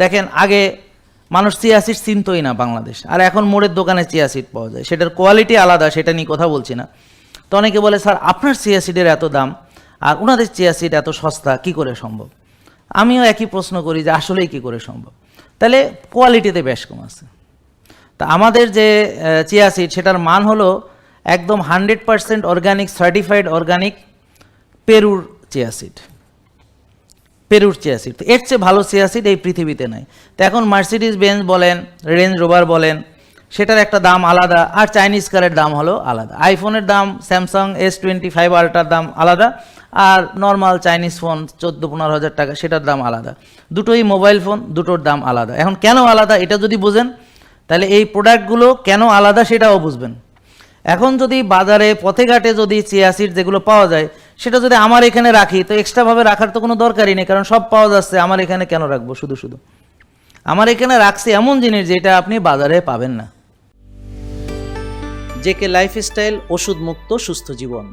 দেখেন, আগে মানুষ চিয়া সিড চিনতই না বাংলাদেশ। আর এখন মোড়ের দোকানে চিয়া সিড পাওয়া যায়। সেটার কোয়ালিটি আলাদা, সেটা নিয়ে কথা বলছি না। তো অনেকে বলে, স্যার, আপনার চিয়া সিডের এত দাম, আর ওনাদের চিয়া সিড এত সস্তা, কি করে সম্ভব? আমিও একই প্রশ্ন করি যে, আসলেই কি করে সম্ভব? তাহলে কোয়ালিটিতে বেশ কম আছে। তা আমাদের যে চিয়া সিড, সেটার মান হলো একদম hundred percent organic certified organic পেরুর চিয়া সিড। পেরুর চিয়া সিড এর চেয়ে ভালো চিয়া সিড এই পৃথিবীতে নাই। তো এখন মার্সিডিজ বেঞ্জ বলেন রেঞ্জ রোভার বলেন, সেটার একটা দাম আলাদা, আর চাইনিজ কারের দাম হলো আলাদা। আইফোনের দাম স্যামসাং এস টোয়েন্টি ফাইভ আল্ট্রার দাম আলাদা, আর নর্মাল চাইনিজ ফোন চোদ্দ পনেরো হাজার টাকা, সেটার দাম আলাদা। দুটোই মোবাইল ফোন দুটোর দাম আলাদা। এখন কেন আলাদা, এটা যদি বুঝেন, তাহলে এই প্রোডাক্টগুলো কেন আলাদা সেটাও বুঝবেন। এখন যদি বাজারে, পথে ঘাটে যদি চিয়া সিড যেগুলো পাওয়া যায় সেটা যদি আমার এখানে রাখি, তো এক্সট্রাভাবে রাখার তো কোনো দরকারই নেই, কারণ সব পাওয়া যাচ্ছে। আমার এখানে কেন রাখব? শুধু শুধু। আমার এখানে রাখছি এমন জিনিস যেটা আপনি বাজারে পাবেন না। জেকে লাইফস্টাইল ওষুধ মুক্ত সুস্থ জীবন।